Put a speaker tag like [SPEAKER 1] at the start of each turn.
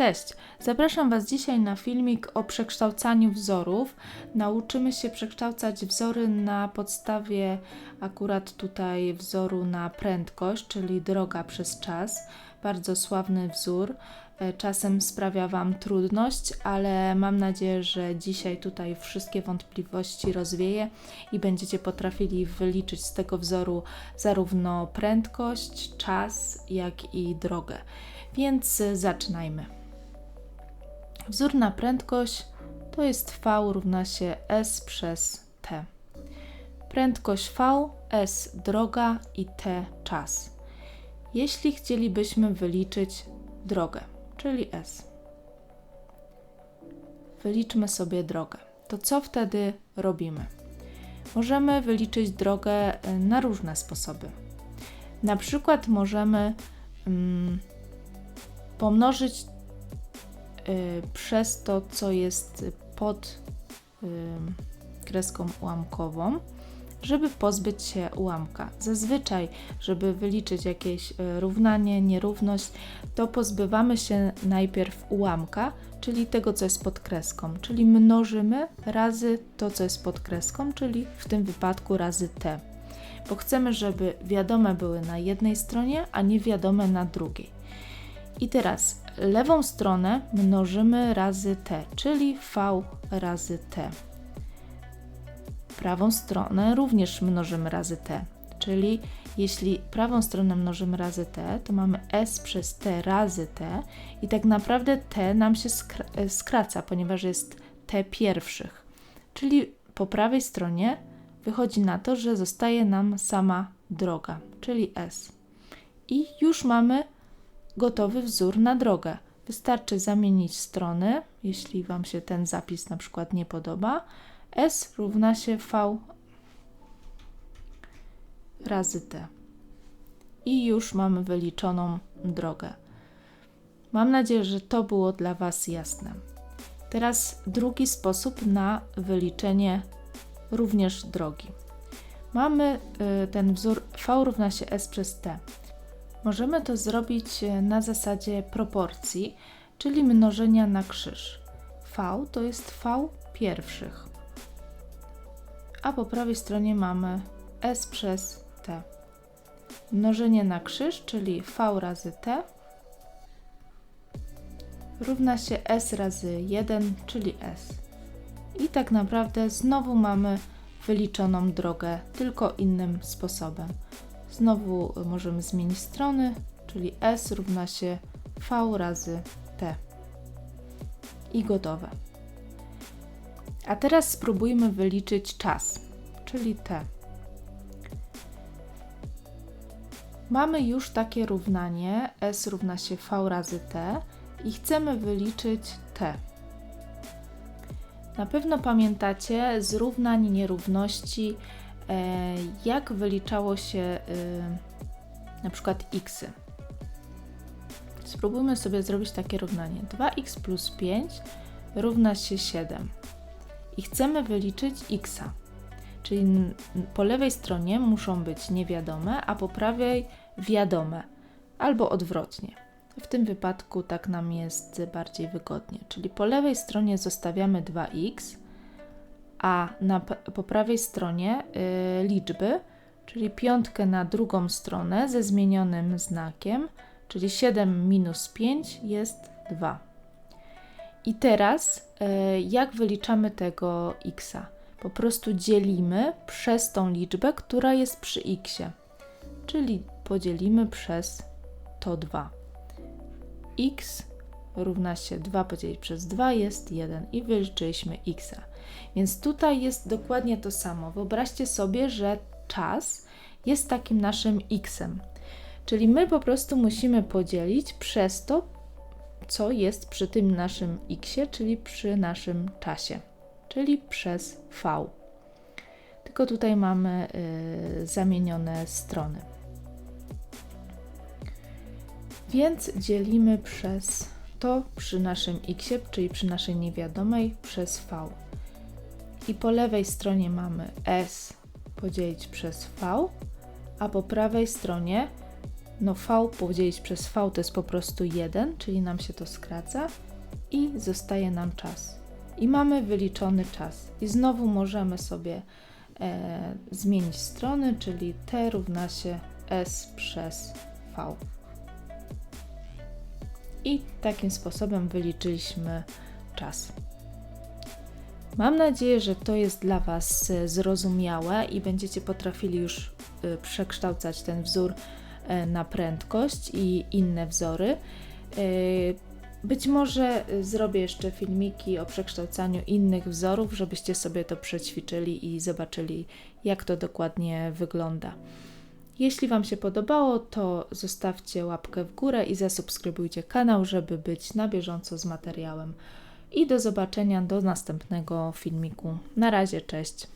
[SPEAKER 1] Cześć! Zapraszam Was dzisiaj na filmik o przekształcaniu wzorów. Nauczymy się przekształcać wzory na podstawie akurat tutaj wzoru na prędkość, czyli droga przez czas. Bardzo sławny wzór. E, Czasem sprawia Wam trudność, ale mam nadzieję, że dzisiaj tutaj wszystkie wątpliwości rozwieję i będziecie potrafili wyliczyć z tego wzoru zarówno prędkość, czas, jak i drogę. Więc e, zaczynajmy. Wzór na prędkość to jest V równa się S przez T. Prędkość V, S droga i T czas. Jeśli chcielibyśmy wyliczyć drogę, czyli S, wyliczmy sobie drogę. To co wtedy robimy? Możemy wyliczyć drogę y, na różne sposoby. Na przykład możemy mm, pomnożyć przez to, co jest pod y, kreską ułamkową, żeby pozbyć się ułamka. Zazwyczaj, żeby wyliczyć jakieś y, równanie, nierówność, to pozbywamy się najpierw ułamka, czyli tego, co jest pod kreską, czyli mnożymy razy to, co jest pod kreską, czyli w tym wypadku razy t. Bo chcemy, żeby wiadome były na jednej stronie, a niewiadome na drugiej. I teraz lewą stronę mnożymy razy t, czyli v razy t. Prawą stronę również mnożymy razy t, czyli jeśli prawą stronę mnożymy razy t, to mamy s przez t razy t i tak naprawdę t nam się skra- skraca, ponieważ jest t pierwszych. Czyli po prawej stronie wychodzi na to, że zostaje nam sama droga, czyli s. I już mamy gotowy wzór na drogę. Wystarczy zamienić strony, jeśli Wam się ten zapis na przykład nie podoba. S równa się V razy T. I już mamy wyliczoną drogę. Mam nadzieję, że to było dla Was jasne. Teraz drugi sposób na wyliczenie również drogi. Mamy y, ten wzór V równa się S przez T. Możemy to zrobić e, na zasadzie proporcji, czyli mnożenia na krzyż. V to jest V pierwszych, a po prawej stronie mamy S przez T. Mnożenie na krzyż, czyli V razy T równa się S razy 1, czyli S. I tak naprawdę znowu mamy wyliczoną drogę, tylko innym sposobem. Znowu możemy zmienić strony, czyli S równa się V razy T. I gotowe. A teraz spróbujmy wyliczyć czas, czyli T. Mamy już takie równanie S równa się V razy T i chcemy wyliczyć T. Na pewno pamiętacie z równań nierówności jak wyliczało się y, na przykład x. Spróbujmy sobie zrobić takie równanie. 2x plus 5 równa się 7. I chcemy wyliczyć x. Czyli po lewej stronie muszą być niewiadome, a po prawej wiadome, albo odwrotnie. W tym wypadku tak nam jest bardziej wygodnie. Czyli po lewej stronie zostawiamy 2x, a na, po prawej stronie y, liczby, czyli piątkę na drugą stronę ze zmienionym znakiem, czyli 7 minus 5 jest 2. I teraz y, jak wyliczamy tego x? Po prostu dzielimy przez tą liczbę, która jest przy x, czyli podzielimy przez to 2. x równa się 2 podzielić przez 2 jest 1 i wyliczyliśmy x. Więc tutaj jest dokładnie to samo. Wyobraźcie sobie, że czas jest takim naszym xem. Czyli my po prostu musimy podzielić przez to, co jest przy tym naszym xie, czyli przy naszym czasie, czyli przez v. Tylko tutaj mamy y, zamienione strony. Więc dzielimy przez to przy naszym x, czyli przy naszej niewiadomej, przez v. I po lewej stronie mamy s podzielić przez v, a po prawej stronie No V podzielić przez V to jest po prostu 1, czyli nam się to skraca i zostaje nam czas. I mamy wyliczony czas. I znowu możemy sobie e, zmienić strony, czyli T równa się S przez V. I takim sposobem wyliczyliśmy czas. Mam nadzieję, że to jest dla Was e, zrozumiałe i będziecie potrafili już e, przekształcać ten wzór e, na prędkość i inne wzory. Być może zrobię jeszcze filmiki o przekształcaniu innych wzorów, żebyście sobie to przećwiczyli i zobaczyli, jak to dokładnie wygląda. Jeśli Wam się podobało, to zostawcie łapkę w górę i zasubskrybujcie kanał, żeby być na bieżąco z materiałem. I do zobaczenia do następnego filmiku. Na razie, cześć.